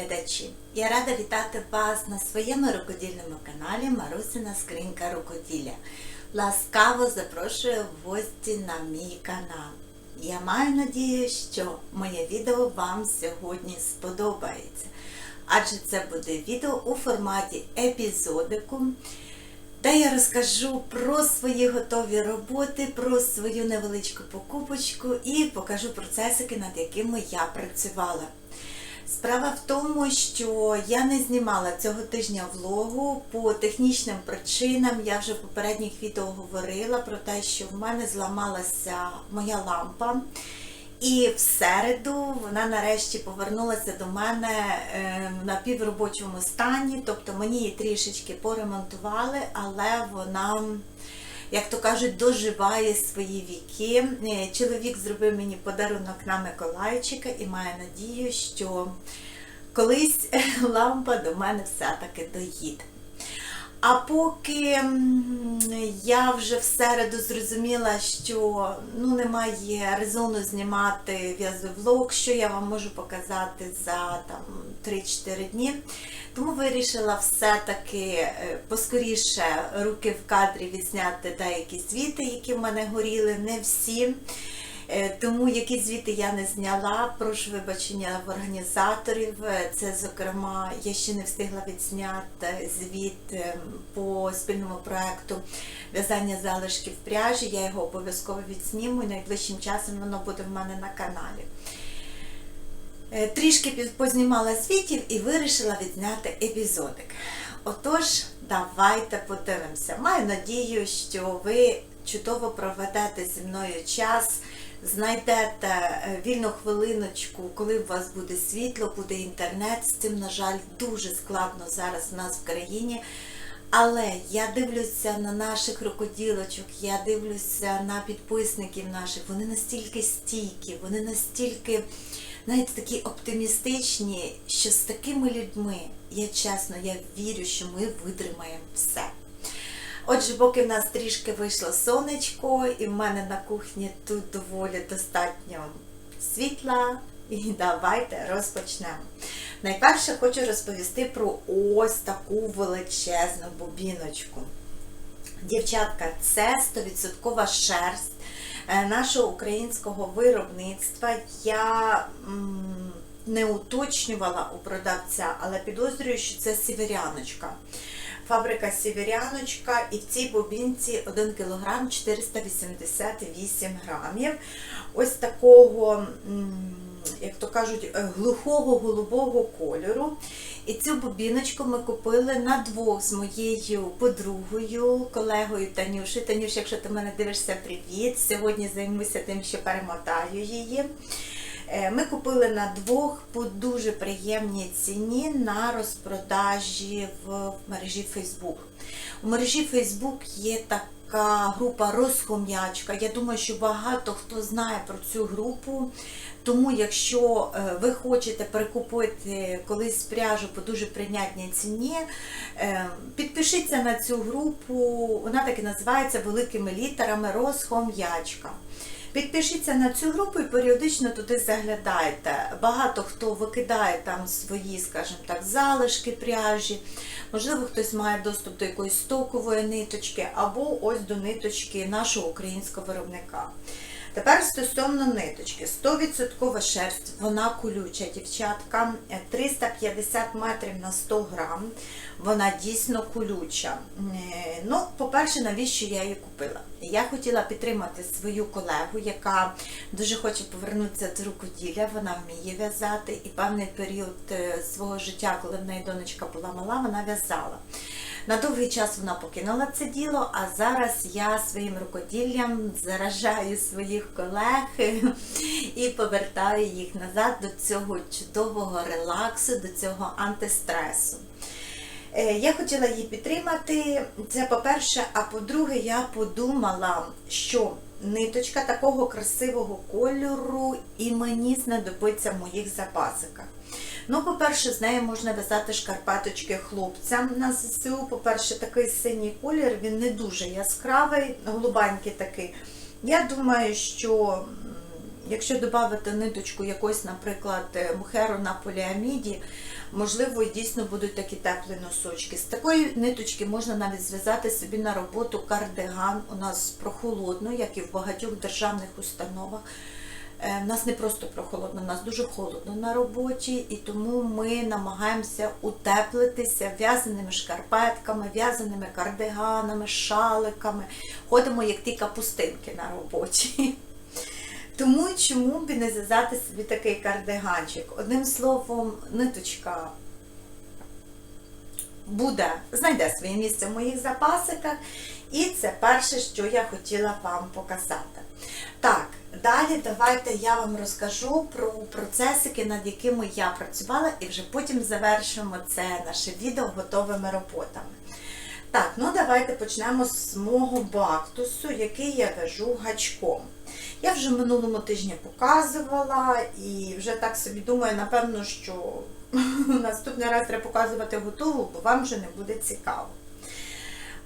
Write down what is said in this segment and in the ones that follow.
глядачі! Я рада вітати вас на своєму рукодільному каналі Марусина Скринька Рукоділля. Ласкаво запрошую в гості на мій канал. Я маю надію, що моє відео вам сьогодні сподобається, адже це буде відео у форматі епізодику, де я розкажу про свої готові роботи, про свою невеличку покупочку і покажу процесики, над якими я працювала. Справа в тому, що я не знімала цього тижня влогу по технічним причинам. Я вже в попередніх відео говорила про те, що в мене зламалася моя лампа. І в середу вона нарешті повернулася до мене е, на півробочому стані, тобто мені її трішечки поремонтували, але вона, як то кажуть, доживає свої віки. Е, Чоловік зробив мені подарунок на Миколайчика і має надію, що колись лампа до мене все-таки доїде. А поки я вже в середу зрозуміла, що ну, немає резону знімати в'язовлог, що я вам можу показати за там, 3-4 дні, тому вирішила все-таки е, поскоріше руки в кадрі відзняти деякі звіти, які в мене горіли, не всі. Е, Тому які звіти я не зняла, прошу вибачення в організаторів. Е, Це, зокрема, я ще не встигла відзняти звіт е, по спільному проекту в'язання залишків пряжі. Я його обов'язково відсніму і найближчим часом воно буде в мене на каналі. Трішки познімала звітів і вирішила відзняти епізодик. Отож, давайте подивимося. Маю надію, що ви чудово проведете зі мною час, знайдете е, вільну хвилиночку, коли у вас буде світло, буде інтернет. З цим, на жаль, дуже складно зараз в нас в країні. Але я дивлюся на наших рукоділочок, я дивлюся на підписників наших. Вони настільки стійкі, вони настільки, знаєте, такі оптимістичні, що з такими людьми, я чесно, я вірю, що ми витримаємо все. Отже, поки в нас трішки вийшло сонечко, і в мене на кухні тут доволі достатньо світла. І давайте розпочнемо. Найперше хочу розповісти про ось таку величезну бобіночку. Дівчатка, це 100% шерсть е, нашого українського виробництва. Я не уточнювала у продавця, але підозрюю, що це сіверяночка. Фабрика Сіверяночка, і в цій бобінці 1 кг 488 грамів. Ось такого, як то кажуть, глухого голубого кольору. І цю бобіночку ми купили на двох з моєю подругою, колегою Танюшею. Танюш, якщо ти мене дивишся, привіт. Сьогодні займуся тим, що перемотаю її. Е, Ми купили на двох по дуже приємній ціні на розпродажі в мережі Facebook. У мережі Facebook є така група розхом'ячка. Я думаю, що багато хто знає про цю групу. Тому, якщо е, ви хочете перекупити колись пряжу по дуже прийнятній ціні, е, підпишіться на цю групу. Вона так і називається великими літерами розхом'ячка. Підпишіться на цю групу і періодично туди заглядайте. Багато хто викидає там свої, скажімо так, залишки пряжі. Можливо, хтось має доступ до якоїсь стокової ниточки або ось до ниточки нашого українського виробника. Тепер стосовно ниточки, 100% шерсть, вона колюча, дівчатка, 350 метрів на 100 грам, вона дійсно колюча. Е, Ну, по-перше, навіщо я її купила? Я хотіла підтримати свою колегу, яка дуже хоче повернутися до рукоділля, вона вміє в'язати, і певний період е, свого життя, коли в неї донечка була мала, вона в'язала. На довгий час вона покинула це діло, а зараз я своїм рукоділлям заражаю своїх колег і повертаю їх назад до цього чудового релаксу, до цього антистресу. Е, Я хотіла її підтримати. Це по-перше, а по-друге, я подумала, що ниточка такого красивого кольору і мені знадобиться в моїх запасиках. Ну, по-перше, з нею можна в'язати шкарпеточки хлопцям на ЗСУ. По-перше, такий синій колір, він не дуже яскравий, голубенький такий. Я думаю, що якщо додати ниточку якось, наприклад, е, мухеру на поліаміді, можливо, дійсно будуть такі теплі носочки. З такої ниточки можна навіть зв'язати собі на роботу кардиган. У нас прохолодно, як і в багатьох державних установах. Е, В нас не просто прохолодно, у нас дуже холодно на роботі, і тому ми намагаємося утеплитися в'язаними шкарпетками, в'язаними кардиганами, шаликами. Ходимо як ті капустинки на роботі. Тому чому б не зв'язати собі такий кардиганчик? Одним словом, ниточка буде, знайде своє місце в моїх запасиках. І це перше, що я хотіла вам показати. Так, далі давайте я вам розкажу про процесики, над якими я працювала, і вже потім завершимо це наше відео готовими роботами. Так, ну давайте почнемо з мого бактусу, який я вяжу гачком. Я вже минулому тижні показувала і вже так собі думаю, напевно, що наступний раз треба показувати готову, бо вам вже не буде цікаво.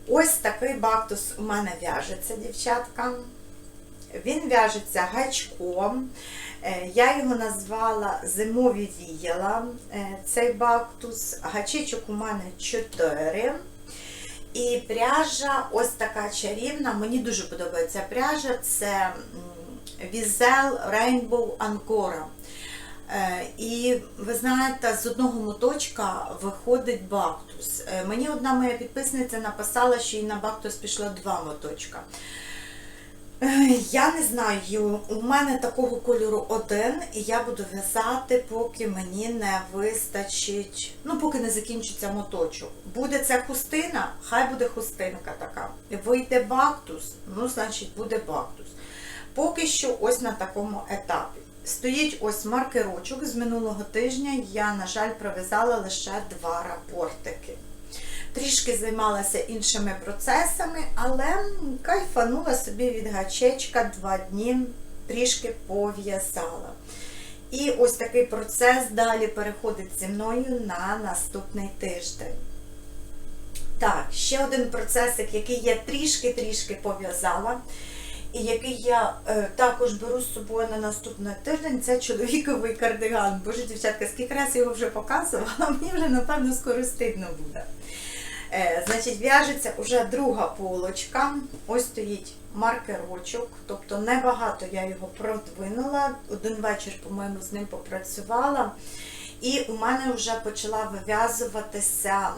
Ось такий бактус у мене в'яжеться, дівчатка. Він в'яжеться гачком. Е, Я його назвала зимові віяла. Е, Цей бактус. Гачечок у мене 4. І пряжа ось така чарівна. Мені дуже подобається пряжа. Це Візел Rainbow Angora. Е, І ви знаєте, з одного моточка виходить бактус. Мені одна моя підписниця написала, що їй на бактус пішло два моточка. Я не знаю, у мене такого кольору один, і я буду в'язати, поки мені не вистачить, ну, поки не закінчиться моточок. Буде це хустина, хай буде хустинка така. Вийде бактус, ну, значить, буде бактус. Поки що ось на такому етапі. Стоїть ось маркерочок з минулого тижня. Я, на жаль, пров'язала лише два рапортики. Трішки займалася іншими процесами, але кайфанула собі від гачечка два дні, трішки пов'язала. І ось такий процес далі переходить зі мною на наступний тиждень. Так, ще один процесик, який я трішки-трішки пов'язала. І який я е, також беру з собою на наступний тиждень, це чоловіковий кардиган. Боже, дівчатка, скільки раз його вже показувала, мені вже, напевно, скоро стидно буде. Е, значить, в'яжеться вже друга полочка. Ось стоїть маркерочок, тобто небагато я його продвинула. Один вечір, по-моєму, з ним попрацювала. І у мене вже почала вив'язуватися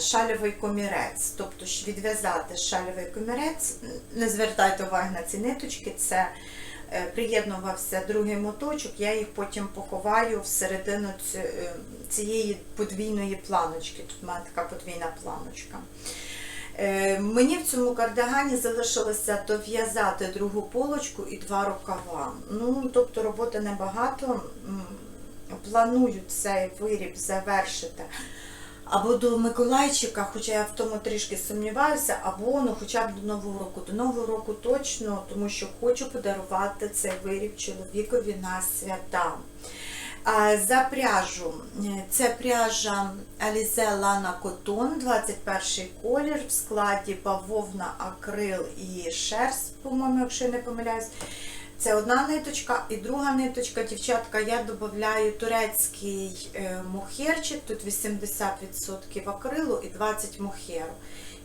шальовий комірець. Тобто, відв'язати шальовий комірець, не звертайте уваги на ці ниточки, це е, приєднувався другий моточок, я їх потім поховаю всередину е, цієї подвійної планочки. Тут мене така подвійна планочка. Е, Мені в цьому кардигані залишилося дов'язати другу полочку і два рукава. Ну, тобто роботи небагато. Планую цей виріб завершити або до Миколайчика, хоча я в тому трішки сумніваюся, або ну, хоча б до Нового року. До Нового року точно, тому що хочу подарувати цей виріб чоловікові на свята. За пряжу. Це пряжа Alize Lana Cotton, 21 колір в складі бавовна, акрил і шерсть, по-моєму, якщо я не помиляюсь. Це одна ниточка, і друга ниточка, дівчатка, я додаю турецький е, мохерчик, тут 80% акрилу і 20 мохеру.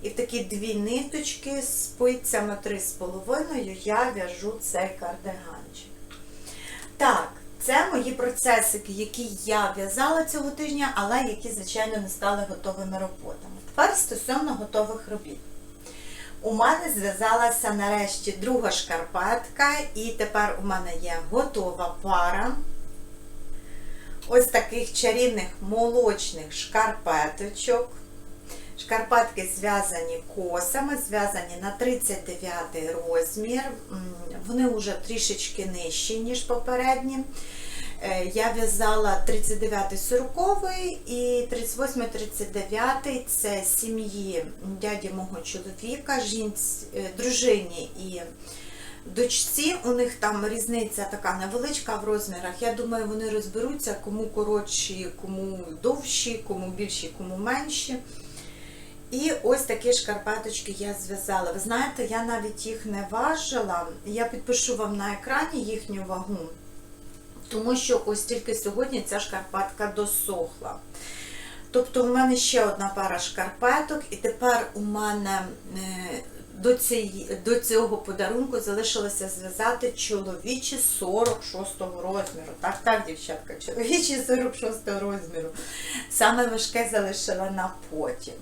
І такі дві ниточки з спицями 3,5 я в'яжу цей кардиганчик. Так, це мої процесики, які я в'язала цього тижня, але які, звичайно, не стали готовими роботами. Тепер стосовно готових робіт. У мене зв'язалася нарешті друга шкарпетка, і тепер у мене є готова пара ось таких чарівних молочних шкарпеточок. Шкарпетки зв'язані косами, зв'язані на 39 розмір. Вони вже трішечки нижчі, ніж попередні. Е, Я в'язала 39-40 і 38-39 це сім'ї дяді мого чоловіка, жінці, е, дружині і дочці. У них там різниця така невеличка в розмірах. Я думаю, вони розберуться, кому коротші, кому довші, кому більші, кому менші. І ось такі шкарпеточки я зв'язала. Ви знаєте, я навіть їх не важила. Я підпишу вам на екрані їхню вагу. тому що ось тільки сьогодні ця шкарпетка досохла. Тобто у мене ще одна пара шкарпеток, і тепер у мене е, до, цієї, до цього подарунку залишилося зв'язати чоловічі 46-го розміру. Так, так, дівчатка, чоловічі 46-го розміру. Саме важке залишила на потім.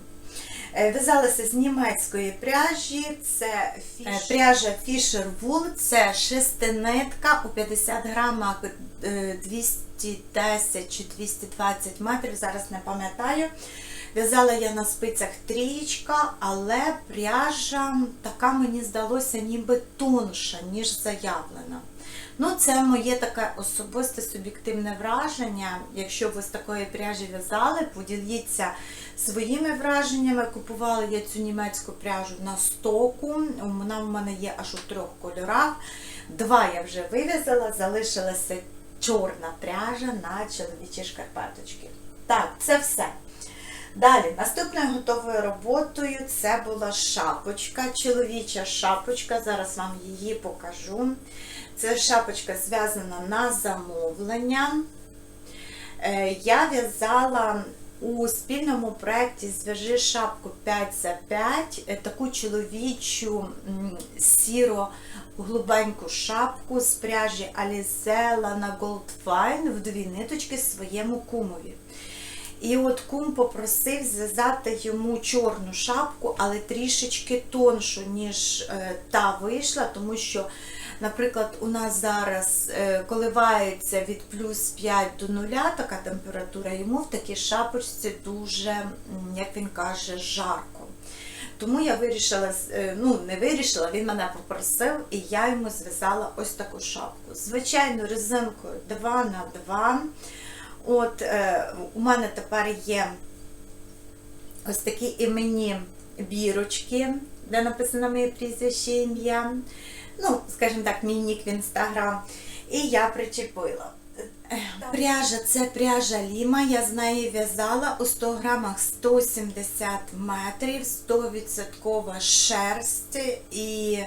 Е, В'язалася з німецької пряжі, це фіш... пряжа Fisher Wool, це шестинитка у 50 грамах е, 210 чи 220 метрів, зараз не пам'ятаю. В'язала я на спицях трієчка, але пряжа така мені здалося ніби тонша, ніж заявлена. Ну, це моє таке особисте суб'єктивне враження. Якщо ви з такої пряжі в'язали, поділіться своїми враженнями. Купувала я цю німецьку пряжу на стоку. Вона в мене є аж у трьох кольорах. Два я вже вив'язала, залишилася чорна пряжа на чоловічі шкарпеточки. Так, це все. Далі, наступною готовою роботою це була шапочка, чоловіча шапочка. Зараз вам її покажу. Це шапочка зв'язана на замовлення. Е, Я в'язала у спільному проєкті Зв'яжи шапку 5 за 5 е, таку чоловічу сіро глубеньку шапку з пряжі Alize Lana Gold Fine в дві ниточки своєму кумові. І от кум попросив зв'язати йому чорну шапку, але трішечки тоншу, ніж е, та вийшла, тому що, наприклад, у нас зараз е, коливається від плюс 5 до 0 така температура, йому в такій шапочці дуже, як він каже, жарко. Тому я вирішила, е, ну не вирішила, він мене попросив, і я йому зв'язала ось таку шапку. Звичайно, резинкою 2 на 2 От е, у мене тепер є ось такі іменні бірочки, де написано моє прізвище ім'я. Ну, скажімо так, мій нік в інстаграм. І я причепила. Е, Пряжа це пряжа Ліма. Я з неї в'язала у 100 грамах 170 метрів, 100% шерсть і.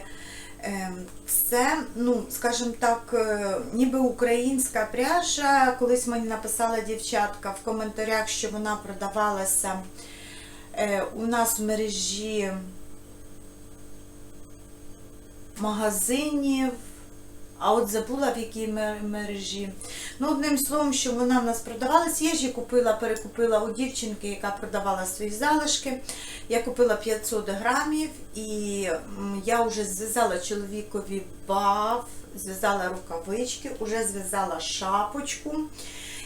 Ем, Це, ну, скажімо так, е, ніби українська пряжа. Колись мені написала дівчатка в коментарях, що вона продавалася е, у нас в мережі магазинів. А от забула в якій мережі. Ну, одним словом, що вона в нас продавалась. Я ж її купила, перекупила у дівчинки, яка продавала свої залишки. Я купила 500 грамів і я вже зв'язала чоловікові баф, зв'язала рукавички, вже зв'язала шапочку.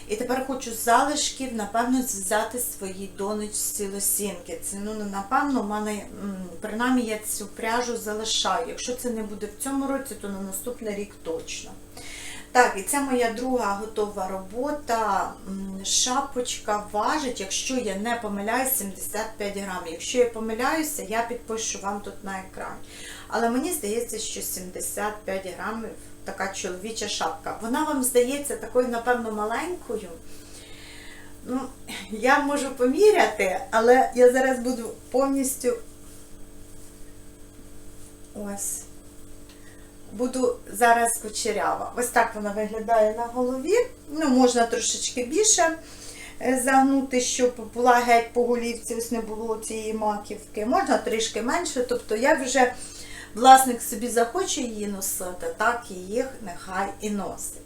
І тепер хочу з залишків, напевно, зв'язати своїй донечці лосінки. Це, ну, напевно, у мене, принаймні, я цю пряжу залишаю. Якщо це не буде в цьому році, то на наступний рік точно. Так, і це моя друга готова робота. Шапочка важить, якщо я не помиляюсь, 75 грамів. Якщо я помиляюся, я підпишу вам тут на екрані. Але мені здається, що 75 грамів така чоловіча шапка. Вона вам здається такою, напевно, маленькою. Ну, я можу поміряти, але я зараз буду повністю ось. Буду зараз кучерява. Ось так вона виглядає на голові. Ну, можна трошечки більше е, загнути, щоб була геть по голівці, ось не було цієї маківки. Можна трішки менше. Тобто, як вже власник собі захоче її носити, так їх нехай і носить.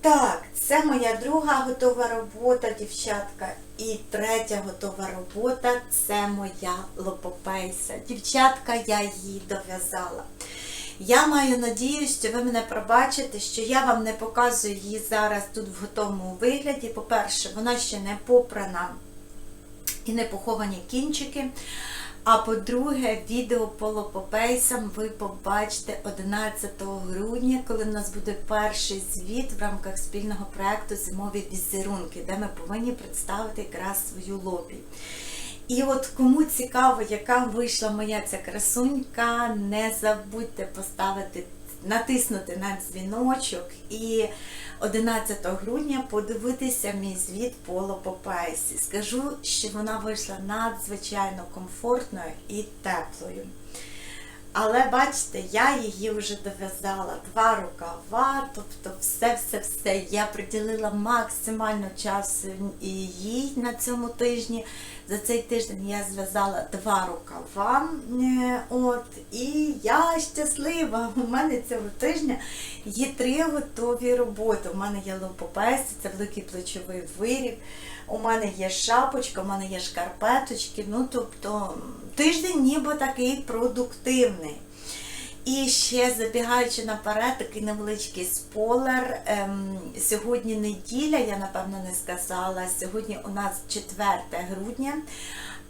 Так, це моя друга готова робота, дівчатка. І третя готова робота це моя лопопейса. Дівчатка, я її дов'язала. Я маю надію, що ви мене пробачите, що я вам не показую її зараз тут в готовому вигляді. По-перше, вона ще не попрана і не поховані кінчики. А по-друге, відео по лопопейсам ви побачите 11 грудня, коли в нас буде перший звіт в рамках спільного проєкту Зимові візерунки, де ми повинні представити якраз свою лобі. І от кому цікаво, яка вийшла моя ця красунька, не забудьте поставити, натиснути на дзвіночок і 11 грудня подивитися мій звіт Поло Попайсі. Скажу, що вона вийшла надзвичайно комфортною і теплою. Але бачите, я її вже дов'язала два рукава, тобто все-все-все. Я приділила максимально часу їй на цьому тижні. За цей тиждень я зв'язала два рукава. е, От, і я щаслива. У мене цього тижня є три готові роботи. У мене є лопопесі, це великий плечовий виріб. У мене є шапочка, у мене є шкарпеточки. Ну, тобто, тиждень ніби такий продуктивний. І ще забігаючи наперед, такий невеличкий спойлер. Ем, сьогодні неділя, я напевно не сказала. Сьогодні у нас 4 грудня.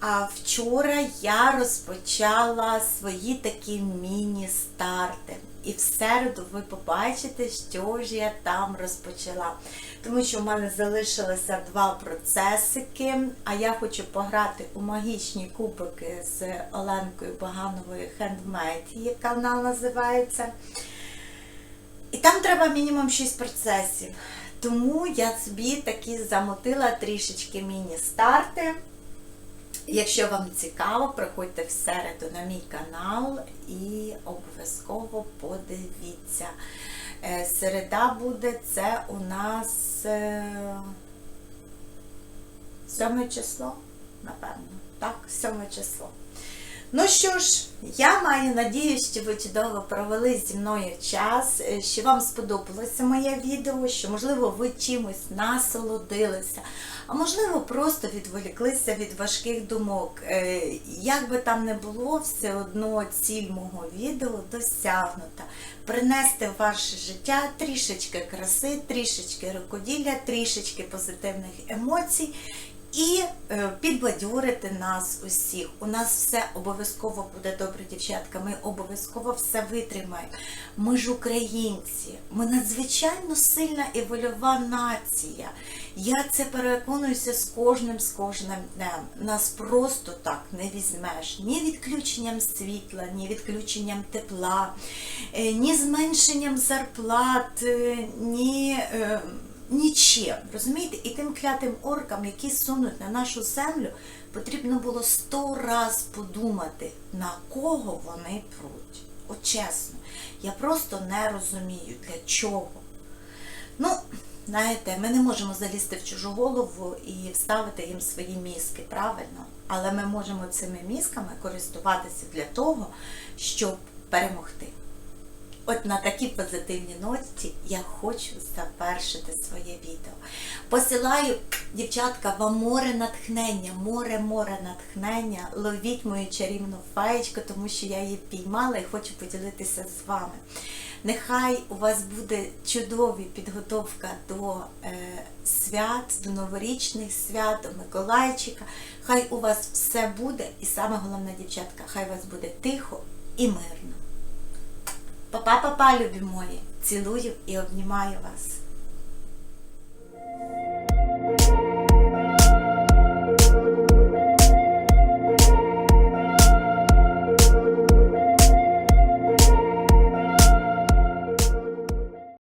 А вчора я розпочала свої такі міні-старти. І в середу ви побачите, що ж я там розпочала. Тому що в мене залишилося два процесики, а я хочу пограти у магічні кубики з Оленкою Багановою Handmade, її канал називається. І там треба мінімум 6 процесів. Тому я собі такі замотила трішечки міні-старти. Якщо вам цікаво, приходьте в середу на мій канал і обов'язково подивіться. Е, Середа буде це у нас е, 7 число, напевно. Так, 7 число. Ну що ж, я маю надію, що ви чудово провели зі мною час, е, що вам сподобалося моє відео, що, можливо, ви чимось насолодилися, а можливо, просто відволіклися від важких думок. Е, Як би там не було, все одно ціль мого відео досягнута. Принести в ваше життя трішечки краси, трішечки рукоділля, трішечки позитивних емоцій і е, підбадьорити нас усіх. У нас все обов'язково буде добре, дівчатка. Ми обов'язково все витримаємо. Ми ж українці, ми надзвичайно сильна і вольова нація. Я це переконуюся з кожним, з кожним днем. Нас просто так не візьмеш ні відключенням світла, ні відключенням тепла, е, ні зменшенням зарплат, е, ні. Нічим. Розумієте? І тим клятим оркам, які сунуть на нашу землю, потрібно було сто раз подумати, на кого вони пруть. От чесно, я просто не розумію, для чого. Ну, знаєте, ми не можемо залізти в чужу голову і вставити їм свої мізки, правильно? Але ми можемо цими мізками користуватися для того, щоб перемогти. От на такій позитивній ноті я хочу завершити своє відео. Посилаю, дівчатка, вам море натхнення, море-море натхнення. Ловіть мою чарівну феєчку, тому що я її піймала і хочу поділитися з вами. Нехай у вас буде чудова підготовка до е, свят, до новорічних свят, до Миколайчика. Хай у вас все буде, і саме головне, дівчатка, хай у вас буде тихо і мирно. Па-па-па-па, любі мої, цілую і обнімаю вас.